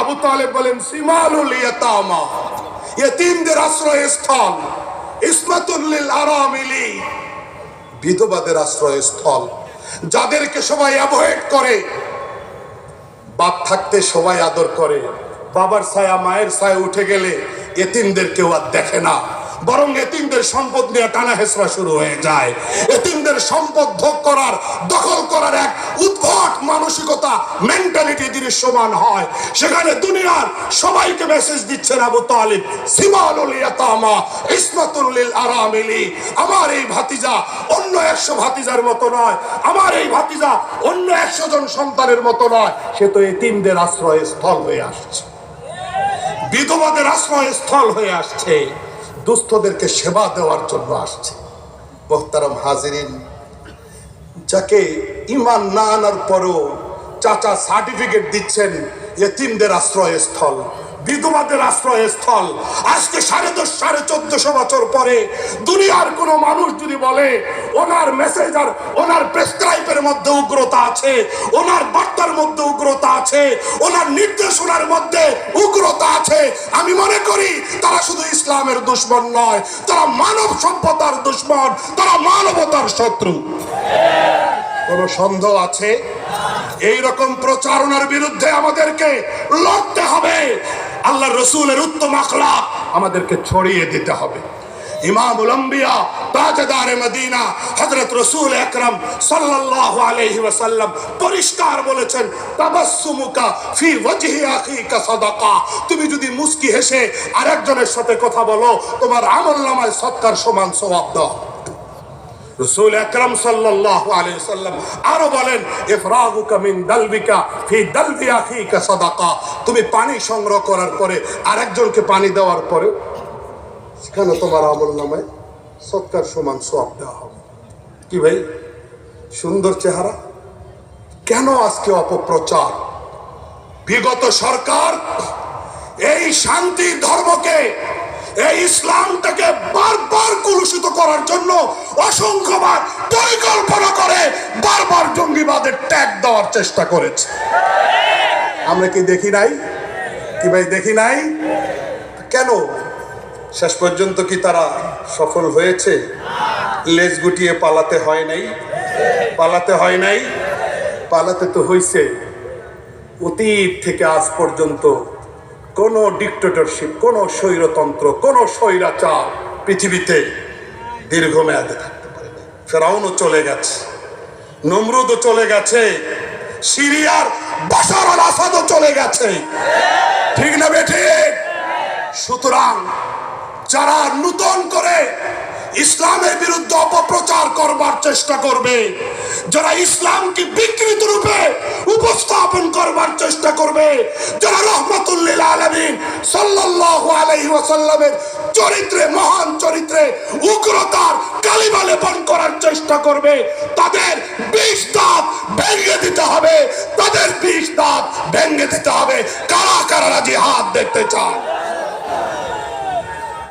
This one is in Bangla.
আবু তালেব বলেন, সিমালুল ইয়াতামা, ইয়তীমদের আশ্রয়স্থল ইসমাতুল্লিল আরামিলি। বিধবাদের আশ্রয়স্থল, যাদেরকে সবাই অ্যাভয়েড করে। বাপ থাকতে সবাই আদর করে, বাবার ছায়া মায়ের ছায়া উঠে গেলে এতিমদের কেউ আর দেখে না। বরং এতিমদের সম্পদ নিয়ে টানা হেসরা শুরু হয়ে যায়। এতিমদের সম্পদ ভোগ করার, দখল করার এক উদ্ভট মানসিকতা মেন্টালিটি দৃশ্যমান হয়। সেখানে দুনিয়ার সবাইকে মেসেজ দিচ্ছেন আবু তালিব সিমানুল ইয়াতামা, ইসমাতুল লিল আরামিলি। আমার এই ভাতিজা অন্য একশো ভাতিজার মতো নয়। আমার এই ভাতিজা অন্য একশো জন সন্তানের মতো নয়। সে তো এতিমদের আশ্রয় স্থল হয়ে আসছে। বিধবাদের আশ্রয় স্থল হয়ে আসছে। দুস্থদেরকে সেবা দেওয়ার জন্য আসছে। মোহতারাম হাজিরিন, যাকে ইমান না আনার পরও চাচা সার্টিফিকেট দিচ্ছেন এতিমদের আশ্রয়স্থল, বিধবাদের আশ্রয়স্থল। আজকে সাড়ে দশ, সাড়ে চোদ্দশো বছর পরে দুনিয়ার কোনো মানুষ যদি বলে, ওনার মেসেজ আর ওনার প্রেসক্রাইবের মধ্যে উগ্রতা আছে, ওনার বার্তার মধ্যে উগ্রতা আছে, ওনার নির্দেশনার মধ্যে উগ্রতা আছে, আমি মনে করি তারা শুধু ইসলামের দুশ্মন নয়, তারা মানব সভ্যতার দুশ্মন, তারা মানবতার শত্রু। কোন সন্দেহ আছে? এই রকম প্রচারণার বিরুদ্ধে আমাদেরকে লড়তে হবে। আল্লাহ রসুলের উত্তম আখলা আমাদেরকে ছড়িয়ে দিতে হবে। আলাইহি পরিষ্কার বলেছেন ফি তুমি যদি হেসে আরেকজনের সাথে কথা বলো, তোমার আমলনামায় সৎকার সমান সওয়াব দাও। রসুল আকরাম সাল্লাল্লাহু আলাইহি সাল্লাম আরও বলেন, ইফরাগুকা মিন দালবিকা, ফি দালবি আখিকা সাদাকা। তুমি পানি সংগ্রহ করার পরে আরেকজনকে পানি দেওয়ার পরে সেখানে তোমার আমল নামে সৎকার সমান সওয়াব দেওয়া হবে। কি ভাই? সুন্দর চেহারা। কেন আজকে অপপ্রচার? বিগত সরকার এই শান্তি ধর্মকে, এই ইসলামটাকে বারবার অসংখ্যবার পরিকল্পনা করে বারবার জঙ্গিবাদের ট্যাগ দেওয়ার চেষ্টা করেছে। আমরা কি দেখি নাই? কি ভাই দেখি নাই? কেন? শেষ পর্যন্ত কি তারা সফল হয়েছে? লেজ গুটিয়ে পালাতে হয় নাই? পালাতে হয় নাই? পালাতে তো হয়েছে অতীত থেকে আজ পর্যন্ত কোনো ডিক্টেটরশিপ কোনো স্বৈরতন্ত্র, কোনো স্বৈরাচার পৃথিবীতে দীর্ঘমেয়াদে থাকতে পারে না ফেরাউনও চলে গেছে, নমরুদও চলে গেছে, সিরিয়ার বাসার আল আসাদও চলে গেছে। ঠিক না বেঠে? সুতরাং যারা নূতন করে ইসলামের বিরুদ্ধে অপপ্রচার করবার চেষ্টা করবে, যারা ইসলামকে বিকৃত রূপে উপস্থাপন করবার চেষ্টা করবে, যারা রহমতুল্লিল আলমিন সাল্লাল্লাহু আলাইহি ওয়াসাল্লামের চরিত্রে, মহান চরিত্রে উগ্রতার তালিবালেপন করার চেষ্টা করবে। তাদের বিষ দাঁত ভেঙে দিতে হবে। তাদের বিষ দাঁত ভেঙে দিতে হবে। কারা কারা জিহাদ দেখতে চায়?